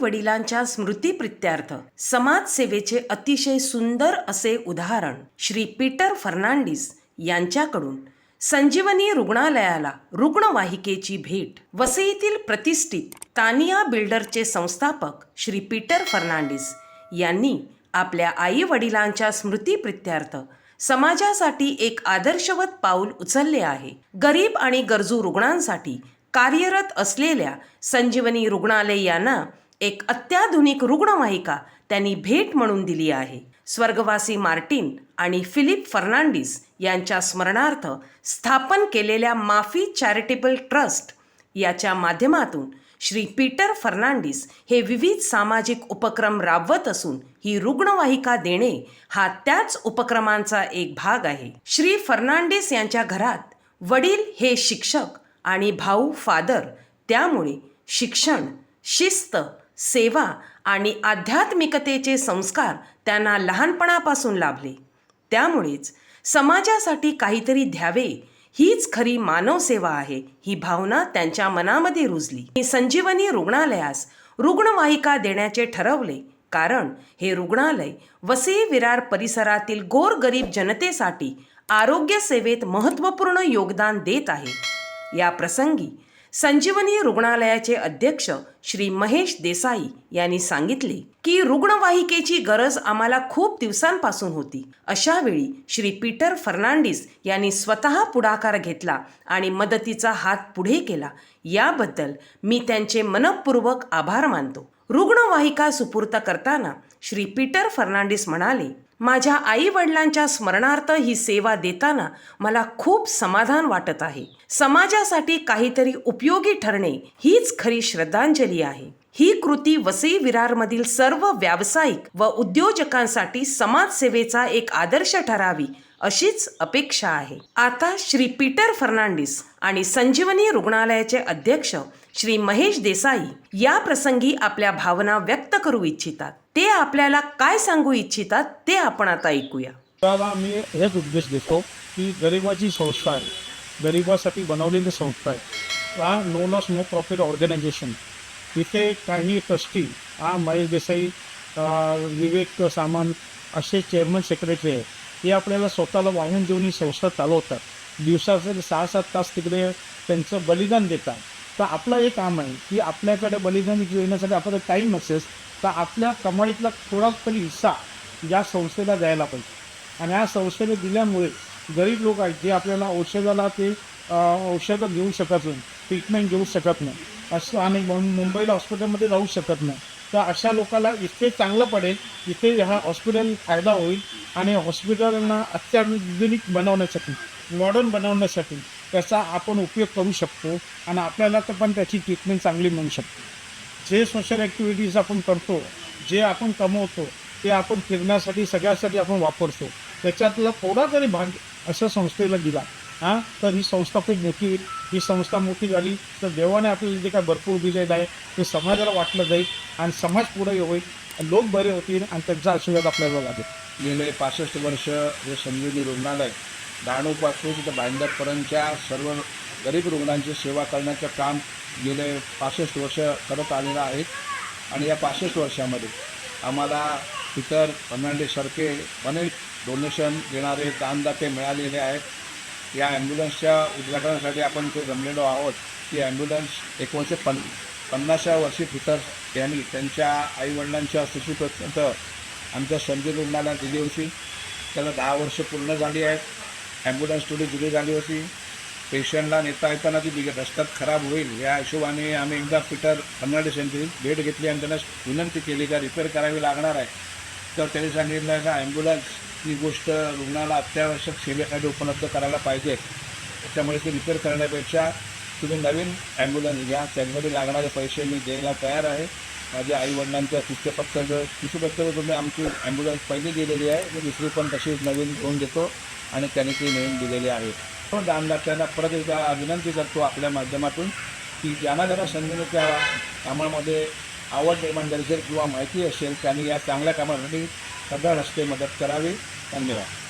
वडिलांच्या स्मृतीप्रित्यर्थ समाजसेवेचे अतिशय सुंदर असे उदाहरण श्री पीटर फर्नांडिस यांच्याकडून संजीवनी रुग्णालयाला रुग्णवाहिकेची भेट वसईतील प्रतिष्ठित तानिया बिल्डरचे संस्थापक श्री पीटर फर्नांडिस यांनी आपल्या आई वडिलांच्या स्मृतीप्रित्यर्थ समाजासाठी एक आदर्शवत पाऊल उचलले आहे. गरीब आणि गरजू रुग्णांसाठी कार्यरत असलेल्या संजीवनी रुग्णालय यांना एक अत्याधुनिक रुग्णवाहिका त्यांनी भेट म्हणून दिली आहे. स्वर्गवासी मार्टिन आणि फिलिप फर्नांडिस यांच्या स्मरणार्थ स्थापन केलेल्या माफी चॅरिटेबल ट्रस्ट याच्या माध्यमातून श्री पीटर फर्नांडिस हे विविध सामाजिक उपक्रम राबवत असून ही रुग्णवाहिका देणे हा त्याच उपक्रमांचा एक भाग आहे. श्री फर्नांडिस यांच्या घरात वडील हे शिक्षक आणि भाऊ फादर त्यामुळे शिक्षण शिस्त सेवा आणि आध्यात्मिकतेचे संस्कार त्यांना लहानपणापासून लाभले. त्यामुळेच समाजासाठी काहीतरी द्यावे हीच खरी मानवसेवा आहे ही भावना त्यांच्या मनामध्ये रुजली. संजीवनी रुग्णालयास रुग्णवाहिका देण्याचे ठरवले कारण हे रुग्णालय वसई विरार परिसरातील गोरगरीब जनतेसाठी आरोग्य सेवेत महत्त्वपूर्ण योगदान देत आहे. या प्रसंगी संजीवनी रुग्णालयाचे अध्यक्ष श्री महेश देसाई यांनी सांगितले की रुग्णवाहिकेची गरज आम्हाला खूप दिवसांपासून होती. अशा वेळी श्री पीटर फर्नांडिस यांनी स्वतः पुढाकार घेतला आणि मदतीचा हात पुढे केला. याबद्दल मी त्यांचे मनपूर्वक आभार मानतो. रुग्णवाहिका सुपूर्त करताना श्री पीटर फर्नांडिस म्हणाले माझ्या आई वडिलांच्या स्मरणार्थ ही सेवा देताना मला खूप समाधान वाटत आहे. समाजासाठी काहीतरी उपयोगी ठरणे हीच खरी श्रद्धांजली आहे. ही कृती वसई विरारमधील सर्व व्यावसायिक व उद्योजकांसाठी समाजसेवेचा एक आदर्श ठरावी अशीच अपेक्षा आहे. आता श्री पीटर फर्नांडिस आणि संजीवनी रुग्णालयाचे अध्यक्ष श्री महेश देसाई या प्रसंगी आपल्या भावना व्यक्त करू इच्छितात. ते आपल्याला काय सांगू इच्छितात ते आपण आता ऐकूया. मी हेच उद्देश देतो की गरिबाची संस्था आहे गरिबासाठी बनवलेली संस्था आहे. हा no loss no profit organisation इथे काही ट्रस्टी हा महेश देसाई विवेक सामंत असे चेअरमन सेक्रेटरी आहे हे आपल्याला स्वतःला वाहून देऊन ही संस्था चालवतात. दिवसाचे सहा सात तास तिकडे त्यांचं बलिदान देतात. तर आपलं एक काम आहे की आपल्याकडे बलिदान देण्यासाठी आपल्याला टाईम नसेल तर आपल्या कमाईतला थोडा तरी हिस्सा या संस्थेला द्यायला पाहिजे. आणि या संस्थेने दिल्यामुळे गरीब लोक आहेत जे आपल्याला औषधाला ते औषधं घेऊ शकत नाही ट्रीटमेंट घेऊ शकत नाही. असं आणि म्हणून मुंबईला हॉस्पिटलमध्ये जाऊ शकत नाही. तर अशा लोकांना इथे चांगलं पडेल इथे हा हॉस्पिटल फायदा होईल आणि हॉस्पिटलना अत्याधुनिक बनवण्यासाठी मॉडर्न बनवण्यासाठी त्याचा आपण उपयोग करू शकतो आणि आपल्याला तर पण त्याची ट्रीटमेंट चांगली मिळू शकते. जे सोशल ॲक्टिव्हिटीज आपण करतो जे आपण कमवतो ते आपण फिरण्यासाठी सगळ्यासाठी आपण वापरतो त्याच्यातला थोडा तरी भाग असं संस्थेला दिला. हां? तर ही संस्था खूप मोठी होईल ही संस्था मोठी झाली तर देवाने आपल्याला जे काय भरपूर दिलेलं आहे ते समाजाला वाटलं जाईल आणि समाज पुढे होईल लोक बरे होतील आणि त्यांचा आशीर्वाद आपल्याला लागेल. गेले पासष्ट वर्ष हे संजीवनी रुग्णालय डहाणूपासून तर भाईंदरपर्यंतच्या सर्व गरीब रुग्णांची सेवा करण्याचं काम गेले पासष्ट वर्ष करत आलेलं आहे. आणि या पासष्ट वर्षामध्ये आम्हाला इतर फर्नांडिससारखे अनेक डोनेशन देणारे दानदाते मिळालेले आहेत. या ॲम्ब्युलन्सच्या उद्घाटनासाठी आपण ते जमलेलो आहोत. ती ॲम्ब्युलन्स एकोणीसशे पन पन्नासच्या वर्षी फिटर यांनी त्यांच्या आईवडिलांच्या स्थितीपर्यंत आमच्या संजय रुग्णालयात दिली होती. त्याला दहा वर्ष पूर्ण झाली आहेत. ॲम्ब्युलन्स थोडी जुनी झाली होती. पेशंटला नेता येताना ती बिघ रस्त्यात खराब होईल. या हिशोबाने आम्ही एकदा पीटर फर्नांडिस यांची भेट घेतली आणि त्यांना विनंती केली का रिपेअर करावी लागणार आहे. तर त्यांनी सांगितलं का ॲम्ब्युलन्स ती गोष्ट रुग्णाला अत्यावश्यक सेवेसाठी उपलब्ध करायला पाहिजे त्याच्यामुळे ते रिपेअर करण्यापेक्षा तुम्ही नवीन ॲम्ब्युलन्स घ्या. त्यामध्ये लागणारे पैसे मी द्यायला तयार आहे. माझ्या आईवडिलांच्या तिसरे शिष्यपत्र तिसरे तुम्ही आमची ॲम्ब्युलन्स पहिली दिलेली आहे. मी दुसरी पण तशीच नवीन घेऊन देतो आणि त्यांनी ती नवीन दिलेली आहे. पण दानदात्यांना परत एकदा विनंती करतो आपल्या माध्यमातून की ज्यांना जरा त्या कामामध्ये आवड निर्माण झाली असेल किंवा माहिती असेल त्यांनी या चांगल्या कामासाठी सगळ्या रस्ते मदत करावी. धन्यवाद.